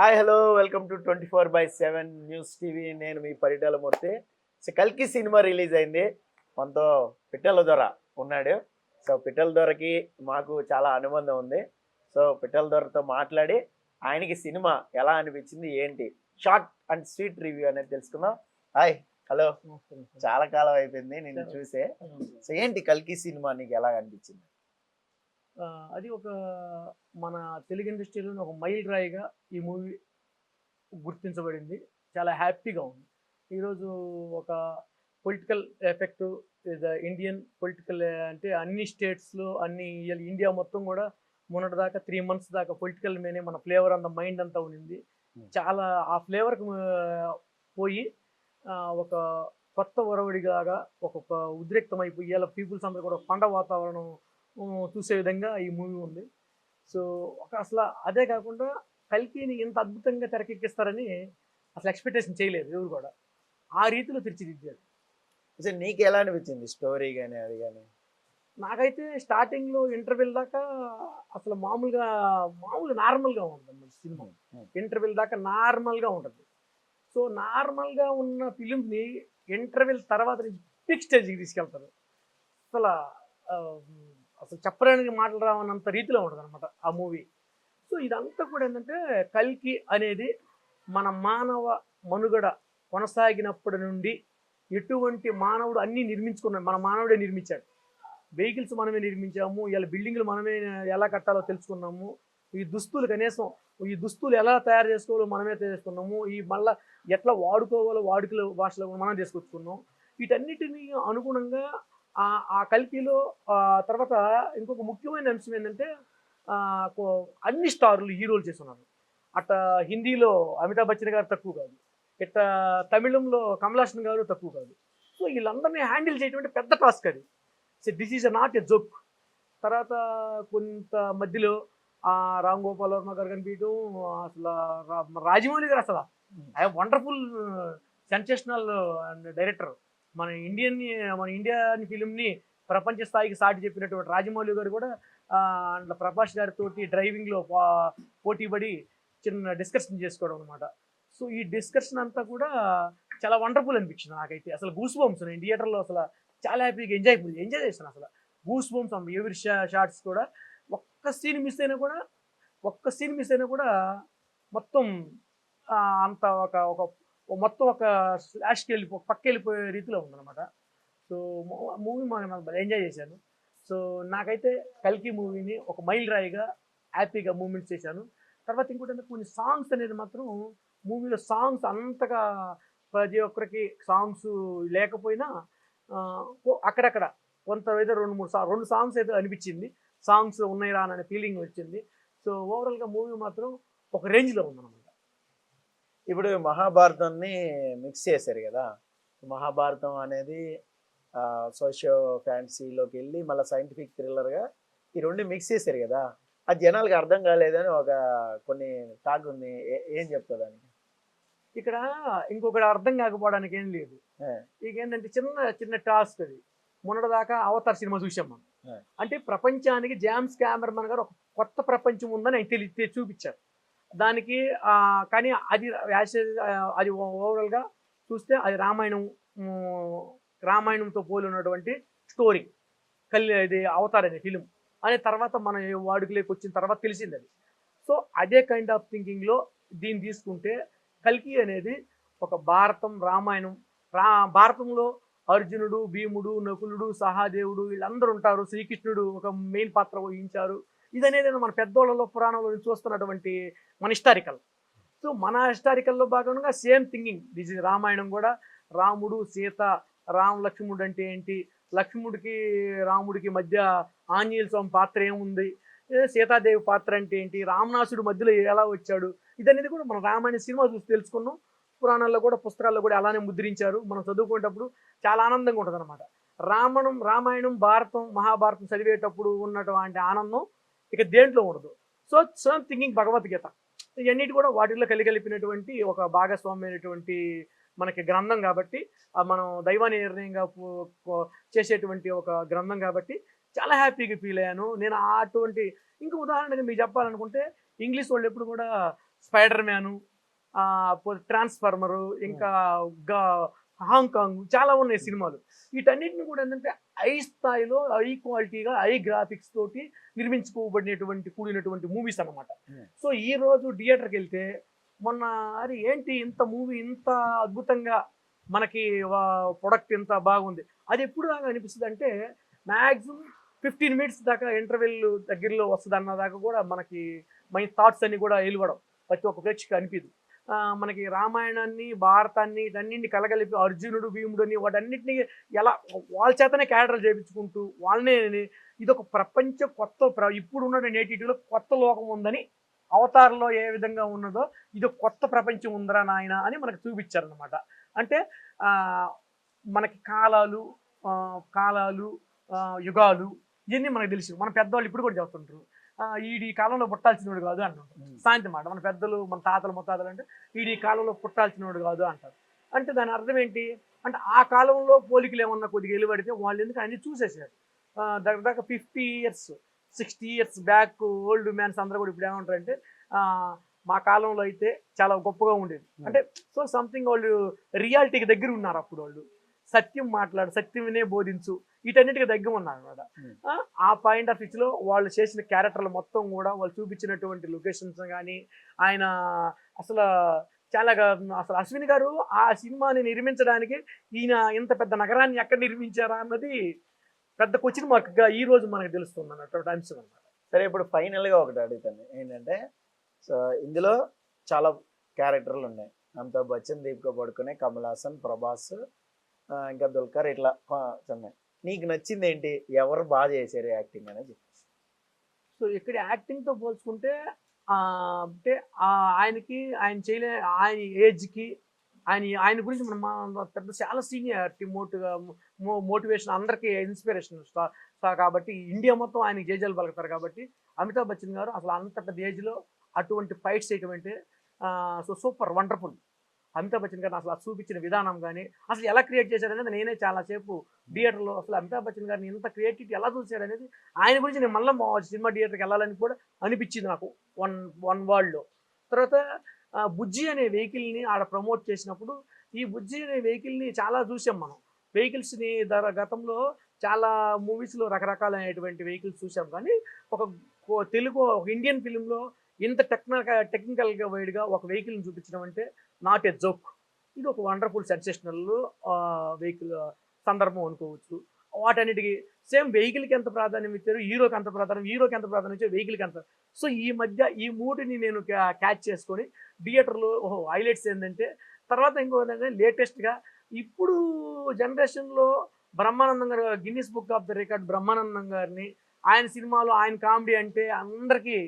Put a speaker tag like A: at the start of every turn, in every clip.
A: Hi hello welcome to twenty four by seven news TV నేను మీ Paritala Murthy so కల్కి cinema release అయింది. మనతో పిట్టల దొర ఉన్నాడు. సో పిట్టల దొరకి మాకు చాలా అనుబంధం ఉంది. సో పిట్టల దొరతో మాట్లాడి ఆయనకి సినిమా ఎలా అనిపించింది ఏంటి? షార్ట్ అండ్ స్వీట్ రివ్యూ అనేది తెలుసుకుందాం. హాయ్ హలో చాలా కాలం అయిపోయింది నిన్ను చూసే. సో ఏంటి కల్కి సినిమా నీకు ఎలా అనిపించింది?
B: అది ఒక మన తెలుగు ఇండస్ట్రీలో ఒక మైల్ రాయిగా ఈ మూవీ గుర్తించబడింది. చాలా హ్యాపీగా ఉంది. ఈరోజు ఒక పొలిటికల్ ఎఫెక్ట్ ఇండియన్ పొలిటికల్ అంటే అన్ని స్టేట్స్లో అన్ని ఇండియా మొత్తం కూడా మొన్నటి దాకా త్రీ మంత్స్ దాకా పొలిటికల్ మీనే మన ఫ్లేవర్ అంత మైండ్ అంతా ఉండింది.
A: Hmm.
B: చాలా ఆ ఫ్లేవర్కి పోయి ఒక కొత్త ఒరవడిగా ఒక ఒక ఉద్రిక్తమైపోయి ఇలా పీపుల్స్ అందరూ కూడా పండగ వాతావరణం చూసే విధంగా ఈ మూవీ ఉంది. సో ఒక అసలు అదే కాకుండా కల్కిని ఇంత అద్భుతంగా తెరకెక్కిస్తారని అసలు ఎక్స్పెక్టేషన్ చేయలేదు ఎవరు కూడా. ఆ రీతిలో తీర్చిదిద్దారు.
A: సో నీకు ఎలా అనిపించింది స్టోరీ కానీ అది కానీ
B: నాకైతే స్టార్టింగ్లో ఇంటర్వెల్ దాకా అసలు మామూలుగా మామూలు నార్మల్గా ఉంటుంది సినిమా. ఇంటర్వెల్ దాకా నార్మల్గా ఉంటుంది. సో నార్మల్గా ఉన్న ఫిలింని ఇంటర్వెల్ తర్వాత నుంచి పిక్ స్టేజ్కి తీసుకెళ్తారు. అసలు అసలు చెప్పడానికి మాటలు రావన్నంత రీతిలో ఉంటుంది అనమాట ఆ మూవీ. సో ఇదంతా కూడా ఏంటంటే కల్కి అనేది మన మానవ మనుగడ కొనసాగినప్పటి నుండి ఎటువంటి మానవుడు అన్నీ నిర్మించుకున్నాడు. మన మానవుడే నిర్మించాడు. వెహికల్స్ మనమే నిర్మించాము ఇలా బిల్డింగ్లు మనమే ఎలా కట్టాలో తెలుసుకున్నాము ఈ దుస్తులు కనీసం ఈ దుస్తులు ఎలా తయారు చేసుకోవాలో మనమే తెలుసుకున్నాము ఈ మళ్ళా ఎట్లా వాడుకోవాలో వాడుకల భాషలో మనం చేసుకొచ్చుకున్నాం వీటన్నిటిని అనుగుణంగా ఆ ఆ తర్వాత ఇంకొక ముఖ్యమైన అంశం ఏంటంటే అన్ని స్టార్లు హీరోలు చేస్తున్నారు. అట్ట హిందీలో అమితాబ్ బచ్చన్ గారు తక్కువ కాదు. ఇట్ట తమిళంలో కమలాసన్ గారు తక్కువ కాదు. సో వీళ్ళందరినీ హ్యాండిల్ చేయడం అంటే పెద్ద టాస్క్ అది. So this is not a joke. తర్వాత కొంత మధ్యలో ఆ రామ్ గోపాల్ వర్మ గారు కనిపించడం అసలు రాజమౌళి గారు అసలు. I wonderful sensational and director. మన ఇండియన్ మన ఇండియన్ ఫిలింని ప్రపంచ స్థాయికి సాటి చెప్పినటువంటి రాజమౌళి గారు కూడా అట్లా ప్రభాస్ గారితో డ్రైవింగ్లో పోటీపడి చిన్న డిస్కషన్ చేసుకోవడం అనమాట సో ఈ డిస్కషన్ అంతా కూడా చాలా వండర్ఫుల్ అనిపించింది నాకైతే. అసలు గూస్ బంప్స్ నేను థియేటర్లో అసలు చాలా హ్యాపీగా ఎంజాయ్ ఎంజాయ్ చేశాను అసలు. గూస్ బంప్స్ ఎవరి షార్ట్స్ కూడా. ఒక్క సీన్ మిస్ అయినా కూడా ఒక్క సీన్ మిస్ అయినా కూడా మొత్తం అంత ఒక ఒక మొత్తం ఒక స్లాష్కి వెళ్ళిపో పక్క వెళ్ళిపోయే రీతిలో ఉందన్నమాట. సో మూవీ మనం ఎంజాయ్ చేశాను. సో నాకైతే కల్కి మూవీని ఒక మైల్ రాయిగా హ్యాపీగా మూమెంట్స్ చేశాను. తర్వాత ఇంకోటి కొన్ని సాంగ్స్ అనేది మాత్రం మూవీలో సాంగ్స్ అంతగా ప్రతి ఒక్కరికి సాంగ్స్ లేకపోయినా అక్కడక్కడ కొంత ఏదో రెండు మూడు సా రెండు సాంగ్స్ అయితే అనిపించింది. సాంగ్స్ ఉన్నాయి రా అనే ఫీలింగ్ వచ్చింది. సో ఓవరాల్గా మూవీ మాత్రం ఒక రేంజ్లో ఉందన్నమాట.
A: ఇప్పుడు మహాభారతాన్ని మిక్స్ చేశారు కదా. మహాభారతం అనేది సోషియో ఫ్యాన్సీలోకి వెళ్ళి మళ్ళీ సైంటిఫిక్ థ్రిల్లర్గా ఈ రెండు మిక్స్ చేశారు కదా. అది జనాలకు అర్థం కాలేదని ఒక కొన్ని టాక్ ఉంది. ఏ- చెప్తా దానికి?
B: ఇక్కడ ఇంకొకటి అర్థం కాకపోవడానికి ఏం లేదు. ఇక ఏంటంటే చిన్న చిన్న టాస్క్ అది. మొన్నటిదాకా అవతార్ సినిమా చూసాం మనం. అంటే ప్రపంచానికి జామ్స్ కెమెరామన్ గారు ఒక కొత్త ప్రపంచం ఉందని ఆయన తెలి తె- చూపించారు. దానికి కానీ అది యాస- అది ఓవరాల్గా చూస్తే అది రామాయణం రామాయణంతో పోలి ఉన్నటువంటి స్టోరీ కల్ ఇది అవతార్ అనే ఫిలిం. అనే తర్వాత మన వాడుకలోకి వచ్చిన తర్వాత తెలిసింది అది. సో అదే కైండ్ ఆఫ్ థింకింగ్లో దీన్ని తీసుకుంటే కల్కి అనేది ఒక భారతం రామాయణం రా భారతంలో అర్జునుడు భీముడు నకులుడు సహాదేవుడు వీళ్ళందరూ ఉంటారు. శ్రీకృష్ణుడు ఒక మెయిన్ పాత్ర వహించారు. ఇదనేది మన పెద్దోళ్ళలో పురాణంలో చూస్తున్నటువంటి మన హిస్టారికల్ సో మన హిస్టారికల్లో భాగంగా same thinking. This is Ramayanam కూడా. రాముడు సీత రామ్ లక్ష్మణుడు అంటే ఏంటి? లక్ష్మణుడికి రాముడికి మధ్య ఆంజనేయ స్వామి పాత్ర ఏముంది? సీతాదేవి పాత్ర అంటే ఏంటి? రామనాసుడు మధ్యలో ఎలా వచ్చాడు? ఇదనేది కూడా మన రామాయణ సినిమా చూసి తెలుసుకున్నాం. పురాణాల్లో కూడా పుస్తకాల్లో కూడా అలానే ముద్రించారు. మనం చదువుకునేటప్పుడు చాలా ఆనందంగా ఉంటుంది అనమాట రామణం రామాయణం భారతం మహాభారతం చదివేటప్పుడు ఉన్నటువంటి ఆనందం ఇక దేంట్లో ఉండదు. సో సేమ్ థింకింగ్ భగవద్గీత ఇవన్నిటి కూడా వాటిల్లో కలిగలిపినటువంటి ఒక భాగస్వామ్యమైనటువంటి మనకి గ్రంథం కాబట్టి మనం దైవాన్ని నిర్ణయంగా చేసేటువంటి ఒక గ్రంథం కాబట్టి చాలా హ్యాపీగా ఫీల్ అయ్యాను. నేను అటువంటి ఇంకా ఉదాహరణగా మీకు చెప్పాలనుకుంటే ఇంగ్లీష్ వాళ్ళు ఎప్పుడు కూడా స్పైడర్ మ్యాను ట్రాన్స్ఫార్మరు ఇంకా గా- హాంకాంగ్ చాలా ఉన్నాయి సినిమాలు. వీటన్నిటిని కూడా ఏంటంటే హై స్థాయిలో హై క్వాలిటీగా హై గ్రాఫిక్స్ తోటి నిర్మించుకోబడినటువంటి కూడినటువంటి మూవీస్ అన్నమాట.
A: Hmm.
B: సో ఈ రోజు థియేటర్కి వెళ్తే మొన్న అరే ఏంటి ఇంత మూవీ ఇంత అద్భుతంగా మనకి ప్రొడక్ట్ ఇంత బాగుంది. అది ఎప్పుడు దాకా అనిపిస్తుంది అంటే మ్యాక్సిమం ఫిఫ్టీన్ మినిట్స్ దాకా ఇంటర్వెల్ దగ్గరలో వస్తుంది అన్న దాకా కూడా మనకి మన థాట్స్ అన్ని కూడా వెలువడం. ప్రతి ఒక్క ప్రేక్షకు అనిపిదు. మనకి రామాయణాన్ని భారతాన్ని ఇటన్నింటిని కలగలిపి అర్జునుడు భీముడు అని వాటన్నిటిని ఎలా వాళ్ళ చేతనే క్యారెక్టర్ చేయించుకుంటూ వాళ్ళనే ఇదొక ప్రపంచ కొత్త ప్ర- ఇప్పుడు ఉన్న నేటిలో కొత్త లోకం ఉందని అవతారంలో ఏ విధంగా ఉన్నదో ఇది కొత్త ప్రపంచం ఉందరా నాయన అని మనకు చూపించారనమాట అంటే మనకి కాలాలు కాలాలు యుగాలు ఇవన్నీ మనకు తెలుసు మన పెద్దవాళ్ళు ఇప్పుడు కూడా చెబుతుంటారు ఈడు ఈ కాలంలో పుట్టాల్సినోడు కాదు అంటుంటారు సాయంత్రం మాట. మన పెద్దలు మన తాతలు ముత్తాతలు అంటే వీడు ఈ కాలంలో పుట్టాల్సినోడు కాదు అంటారు. అంటే దాని అర్థం ఏంటి? అంటే ఆ కాలంలో పోలికలు ఏమన్నా కొద్దిగా వెలువడితే వాళ్ళు ఎందుకు అన్ని చూసేసారు దగ్గర దాకా fifty years sixty years back old mans అందరూ కూడా ఇప్పుడు ఏమంటారంటే మా కాలంలో అయితే చాలా గొప్పగా ఉండేది. అంటే సో సంథింగ్ వాళ్ళు రియాలిటీకి దగ్గర ఉన్నారు అప్పుడు వాళ్ళు. సత్యం మాట్లాడు సత్యమనే బోధించు. వీటన్నిటికి దగ్గర ఉన్నారు అనమాట
A: Hmm.
B: ఆ పాయింట్ ఆఫ్లో వాళ్ళు చేసిన క్యారెక్టర్లు మొత్తం కూడా వాళ్ళు చూపించినటువంటి లొకేషన్స్ కానీ ఆయన అసలు చాలా అసలు అశ్విని గారు ఆ సినిమాని నిర్మించడానికి ఈయన ఇంత పెద్ద నగరాన్ని ఎక్కడ నిర్మించారా అన్నది పెద్ద క్వశ్చన్ మార్క్గా ఈ రోజు మనకు తెలుస్తుంది అన్నటువంటి అంశం అన్నమాట.
A: సరే ఇప్పుడు ఫైనల్గా ఒకటి అడుగుతాను. ఏంటంటే సో ఇందులో చాలా క్యారెక్టర్లు ఉన్నాయి. అమితాబ్ బచ్చన్ దీపికా పడుకునే కమల్ హాసన్ ప్రభాస్ ఇంకా దుల్కర్ ఇట్లా చెన్నై ఉన్నాయి నీకు నచ్చింది ఏంటి? ఎవరు బాగా చేశారు యాక్టింగ్ అనేది
B: సో ఇక్కడ యాక్టింగ్తో పోల్చుకుంటే అంటే ఆయనకి ఆయన చేయలే ఆయన ఏజ్కి ఆయన ఆయన గురించి మనం మా- పెద్ద చాలా సీనియర్ మోటుగా మోటివేషన్ అందరికీ ఇన్స్పిరేషన్ కాబట్టి ఇండియా మొత్తం ఆయన జేజాలు పలుకుతారు కాబట్టి అమితాబ్ బచ్చన్ గారు అసలు అంత పెద్ద ఏజ్లో అటువంటి ఫైట్స్ చేయటం అంటే so super wonderful. Amitabh Bachchan గారిని అసలు చూపించిన విధానం కానీ అసలు ఎలా క్రియేట్ చేశారనేది నేనే చాలాసేపు థియేటర్లో అసలు అమితాబ్ బచ్చన్ గారిని ఇంత క్రియేటివిటీ ఎలా చూశారనేది ఆయన గురించి నేను మళ్ళీ మా సినిమా థియేటర్కి వెళ్ళాలని కూడా అనిపించింది నాకు వన్ వన్ వరల్డ్లో తర్వాత బుజ్జి అనే వెహికల్ని ఆడ ప్రమోట్ చేసినప్పుడు ఈ బుజ్జి అనే వెహికల్ని చాలా చూసాం మనం. వెహికల్స్ని ధర గతంలో చాలా మూవీస్లో రకరకాలైనటువంటి వెహికల్స్ చూసాం కానీ ఒక కో- తెలుగు ఒక ఇండియన్ ఫిలింలో ఇంత టెక్నికల్ టెక్నికల్గా వైడ్గా ఒక వెహికల్ని చూపించడం అంటే నాట్ ఎ జోక్ ఇది ఒక వండర్ఫుల్ సెన్సేషనల్ వెహికల్ సందర్భం అనుకోవచ్చు. వాటన్నిటికీ సేమ్ వెహికల్కి ఎంత ప్రాధాన్యం ఇచ్చారు? హీరోకి ఎంత ప్రాధాన్యం? హీరోకి ఎంత ప్రాధాన్యం ఇచ్చారు? వెహికల్కి ఎంత? సో ఈ మధ్య ఈ మూడుని నేను క్యాచ్ చేసుకొని థియేటర్లో ఓహో హైలైట్స్ ఏంటంటే తర్వాత ఇంకో ఏంటంటే లేటెస్ట్గా ఇప్పుడు జనరేషన్లో బ్రహ్మానందం గారు Guinness book of the record Brahmanandam గారిని ఆయన సినిమాలో ఆయన కామెడీ అంటే అందరికీ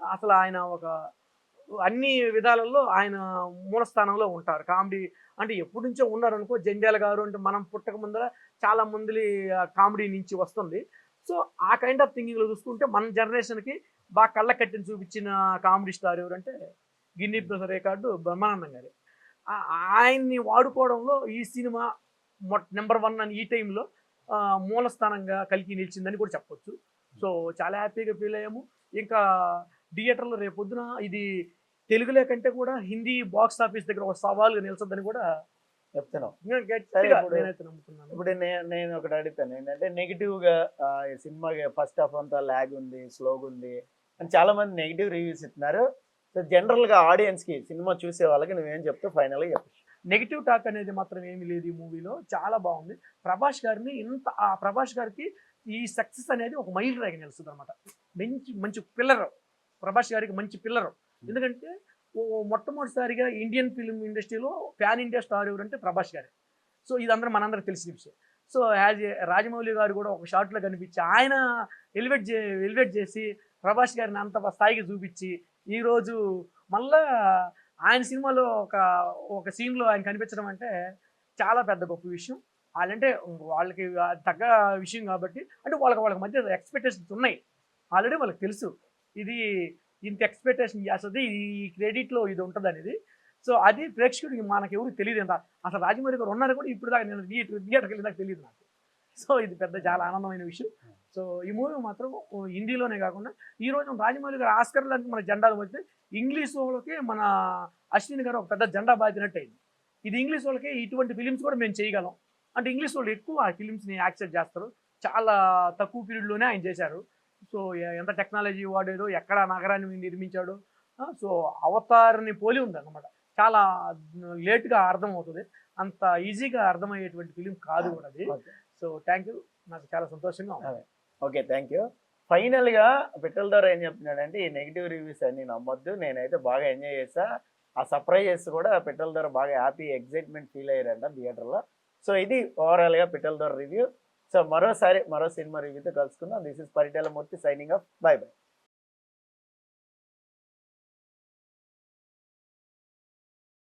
B: అసలు ఆయన ఒక అన్ని విధాలలో ఆయన మూలస్థానంలో ఉంటారు. కామెడీ అంటే ఎప్పటి నుంచో ఉన్నారనుకో జంజాల గారు అంటే మనం పుట్టక ముందర చాలా మంది కామెడీ నుంచి వస్తుంది. సో ఆ కైండ్ ఆఫ్ థింకింగ్లో చూసుకుంటే మన జనరేషన్కి బాగా కళ్ళ కట్టిని చూపించిన కామెడీ స్టార్ ఎవరంటే గిన్ని రికార్డు బ్రహ్మానందం గారి. ఆయన్ని వాడుకోవడంలో ఈ సినిమా నెంబర్ వన్ అని ఈ టైంలో మూలస్థానంగా కలిగి నిలిచిందని కూడా చెప్పొచ్చు. సో చాలా హ్యాపీగా ఫీల్ అయ్యాము. ఇంకా థియేటర్లో రేపొద్దున ఇది తెలుగులో కంటే కూడా హిందీ బాక్స్ ఆఫీస్ దగ్గర ఒక సవాల్గా నిలుస్తుందని కూడా
A: చెప్తున్నావు. ఇప్పుడు- నేను ఒకటి అడుగుతాను. ఏంటంటే నెగిటివ్గా ఆ, ఈ సినిమా ఫస్ట్ హాఫ్ అంతా ల్యాగ్ ఉంది స్లోగా ఉంది అని చాలా మంది నెగిటివ్ రివ్యూస్ ఇస్తున్నారు. సో జనరల్గా ఆడియన్స్కి సినిమా చూసే వాళ్ళకి నువ్వేం చెప్తావు? ఫైనల్గా చెప్పు.
B: నెగిటివ్ టాక్ అనేది మాత్రం ఏమీ లేదు ఈ మూవీలో. చాలా బాగుంది. ప్రభాస్ గారిని ఇంత ఆ ప్రభాస్ గారికి ఈ సక్సెస్ అనేది ఒక మైల్ రాగి నిలుస్తుంది అనమాట మంచి మంచి పిల్లర్. ప్రభాస్ గారికి మంచి పిల్లర్. ఎందుకంటే మొట్టమొదటిసారిగా ఇండియన్ ఫిల్మ్ ఇండస్ట్రీలో ప్యాన్ ఇండియా స్టార్ ఎవరంటే ప్రభాస్ గారే. సో ఇది అందరం మనందరికి తెలిసిన విషయం. సో యాజ్ ఏ రాజమౌళి గారు కూడా ఒక షార్ట్లో కనిపించి ఆయన ఎలివేట్ చే ఎలివేట్ చేసి ప్రభాస్ గారిని అంత స్థాయికి చూపించి ఈరోజు మళ్ళా ఆయన సినిమాలో ఒక ఒక సీన్లో ఆయన కనిపించడం అంటే చాలా పెద్ద గొప్ప విషయం. వాళ్ళంటే వాళ్ళకి తగ్గ విషయం కాబట్టి అంటే వాళ్ళకి వాళ్ళకి మధ్య ఎక్స్పెక్టేషన్స్ ఉన్నాయి. ఆల్రెడీ వాళ్ళకి తెలుసు. ఇది ఇంత ఎక్స్పెక్టేషన్ చేస్తుంది. ఈ క్రెడిట్లో ఇది ఉంటుంది అనేది. సో అది ప్రేక్షకుడికి మనకి ఎవరికి తెలియదు ఎంత అసలు రాజమౌళి గారు ఉన్నారు కూడా ఇప్పుడు దాకా నేను థియేటర్ థియేటర్కి వెళ్ళి తెలియదు నాకు. సో ఇది పెద్ద చాలా ఆనందమైన విషయం. సో ఈ మూవీ మాత్రం హిందీలోనే కాకుండా ఈ రోజు రాజమౌళి గారు ఆస్కర్ లాంటి మన జెండాలు వస్తే ఇంగ్లీష్ వాళ్ళకి మన అశ్విని గారు ఒక పెద్ద జెండా బాధినట్టు అయింది ఇది ఇంగ్లీష్ వాళ్ళకి ఇటువంటి ఫిలిమ్స్ కూడా మేము చేయగలం. అంటే ఇంగ్లీష్ వాళ్ళు ఎక్కువ ఆ ఫిలిమ్స్ని యాక్సెప్ట్ చేస్తారు. చాలా తక్కువ పీరియడ్లోనే ఆయన చేశారు. సో ఎంత టెక్నాలజీ వాడాడో ఎక్కడ నగరాన్ని నిర్మించాడు సో అవతార్ని పోలి ఉంది అనమాట చాలా లేట్గా అర్థం అవుతుంది అంత ఈజీగా అర్థమయ్యేటువంటి ఫిలిం కాదు కూడా అది. So thank you. నాకు చాలా సంతోషంగా ఉంది.
A: Okay thank you. ఫైనల్గా పిట్టల ద్వారా ఏం చెప్తున్నాడంటే ఈ నెగిటివ్ రివ్యూస్ అన్ని నమ్మొద్దు. నేనైతే బాగా ఎంజాయ్ చేసా ఆ సర్ప్రైజెస్ కూడా పిట్టల ద్వారా బాగా హ్యాపీ ఎగ్జైట్మెంట్ ఫీల్ అయ్యారంట థియేటర్లో సో ఇది ఓవరాల్గా పిట్టల ద్వారా రివ్యూ. సో మరోసారి మరో సినిమా రివ్యూతో కలుసుకుందాం. This is Paritala Murthy signing off bye bye